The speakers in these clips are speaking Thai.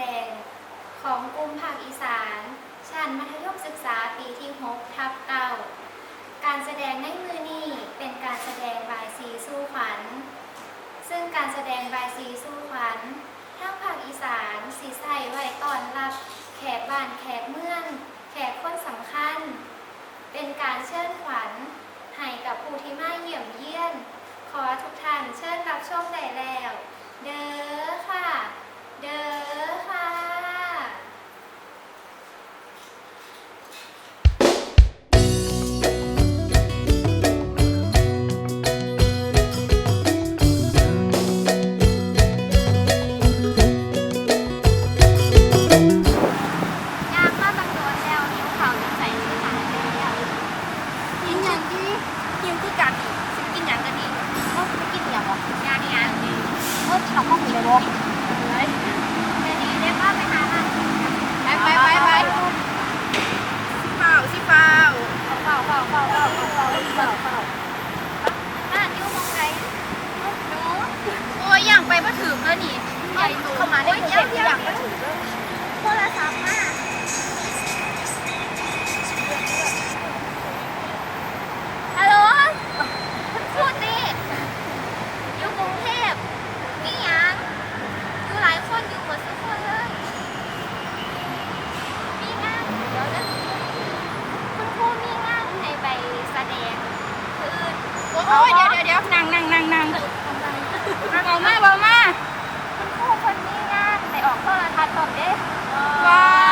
ดง ของกลุ่มภาคอีสาน ชั้นมัธยมศึกษาปีที่ 6 ทับเก้าการแสดงในมือนี้เป็นการแสดงบายสีสู้ขวัญ ซึ่งการแสดงบายสีสู้ขวัญทั้งภาคอีสานสีใสไว้ตอนรับ แขกบ้านแขกเมืองแขกคนสำคัญ เป็นการเชิญขวัญให้กับผู้ที่มาเยี่ยมเยี่ยน ขอทุกท่านเชิญรับชมได้แล้ว เด้อค่ะ เด้อค่ะ เข้ามาได้เดียวเดียวโทรศัพท์มาฮัลโหลพูดดิอยู่กรุงเทพมีหยังอยู่หลายคนอยู่หมดทุกคนเลยมีงานเดี๋ยวนะคุณครูมีงานให้ไปแสดงคือโอ้ยเดี๋ยวเดี๋ยวเดี๋ยวนั่งนั่งนั่งนั่งนั่งออกมาเบามา Bye.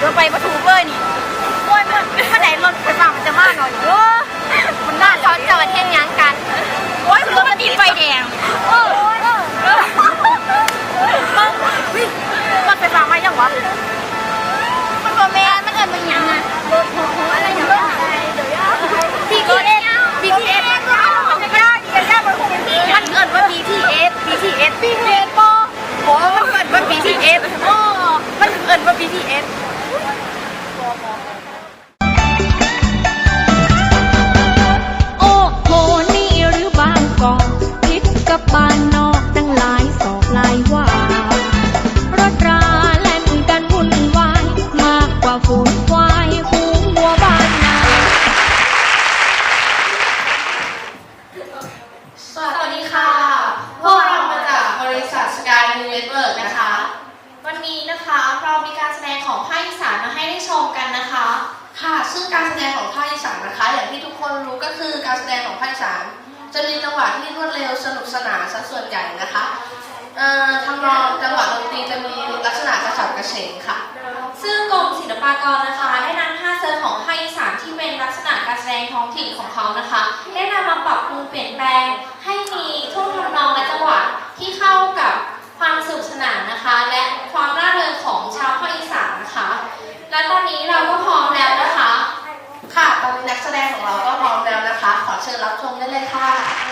เราไปประตูเบอร์นี่โอ้ยมันเมื่อไหนรถไปฟ้ามันจะมากหน่อยโอ้มันน่าช้อนจะมาเที่งยังกัน โอ้ยรถมันติดไฟแดงเออเออเออมันรถไฟฟ้ามายังวะมันบอกแม่มันเกิดมันยังอะรถขออะไรพีบีทีเอสบีทีเอสมัได้ยันแล้หมันคงเป็นมันเกิดว่าบีทีเอสบีทีเอสบีทีเอสปอโอ้มันเกิดว่าบีทีเอสโอ้มันเกิดว่าบีทีเอส หวะที่รวดเร็วสนุกสนานซะส่วนใหญ่นะคะทำนองจังหวะดนตรีจะมีลักษณะกระฉับกระเฉงค่ะ ซึ่งกรมศิลปากรนะคะ ได้นำท่าเซิร์ของภาคอีสานที่เป็นลักษณะการแสดงท้องถิ่นของเขานะคะ ได้นำมาปรับปรุงเปลี่ยนแปลง ให้มีท่วงทำนองและจังหวะที่เข้ากับความสนุกสนานนะคะ และความร่าเริงของชาวภาคอีสานนะคะ และตอนนี้เราก็พร้อมแล้วนะคะ ค่ะตอนนี้นักแสดงของเราก็พร้อมแล้วนะคะ ขอเชิญรับชมได้เลยค่ะ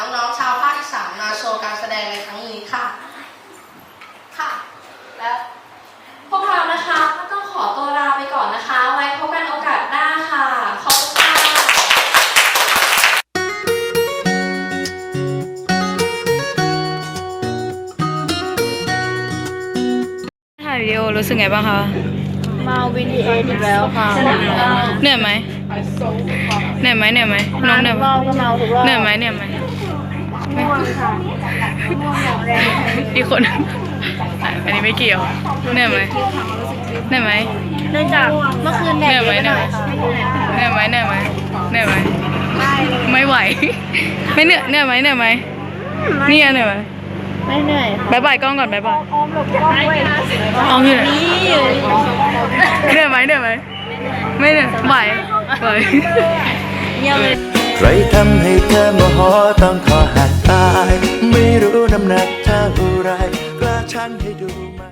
น้องๆชาวภาคอีสานมาโชว์การแสดงในครั้งนี้ค่ะ ค่ะ และพวกเรานะคะก็ต้องขอตัวลาไปก่อนนะคะ ไว้พบกันโอกาสหน้าค่ะ ขอบคุณค่ะถ่ายวิดีโอรู้สึกไงบ้างคะมาวิดีโออีกแล้วค่ะเหนื่อยไหมเหนื่อยไหมเหนื่อยไหมน้องเหนื่อยไหมเมาก็เมาทุกรอบเหนื่อยไหม เหนื่อยไหมอีกคนอันนี้ไม่เกี่ยวเหนื่อยไหมเหนื่อยไหมเนื่องจากเมื่อคืนแดเหดนื่อยไหมเยอะเหนื่อยหไหมน่อยค่ะเหนื่อยไหมเหนื่อยไหมเหนื่อยไหมไม่ไหว ไม่เหนื่อยเหนื่อยไหมเหนื่อยไหมนี่อะเหนื่อยไหมไม่เหนื่อยค่ะบายบายกล้องก่อนบายบายออมหลบกล้องด้วยออมอยู่ไหนนี่อยู่เหนื่อยไหมเหนื่อยไหมไม่เหนื่อยไหวไหวเงียบเลยใค รทำให้เธอโมโหต้องขอหักตาย ไม่รู้น้ำหนักเท่าไรกล้าชั่งให้ดูไหม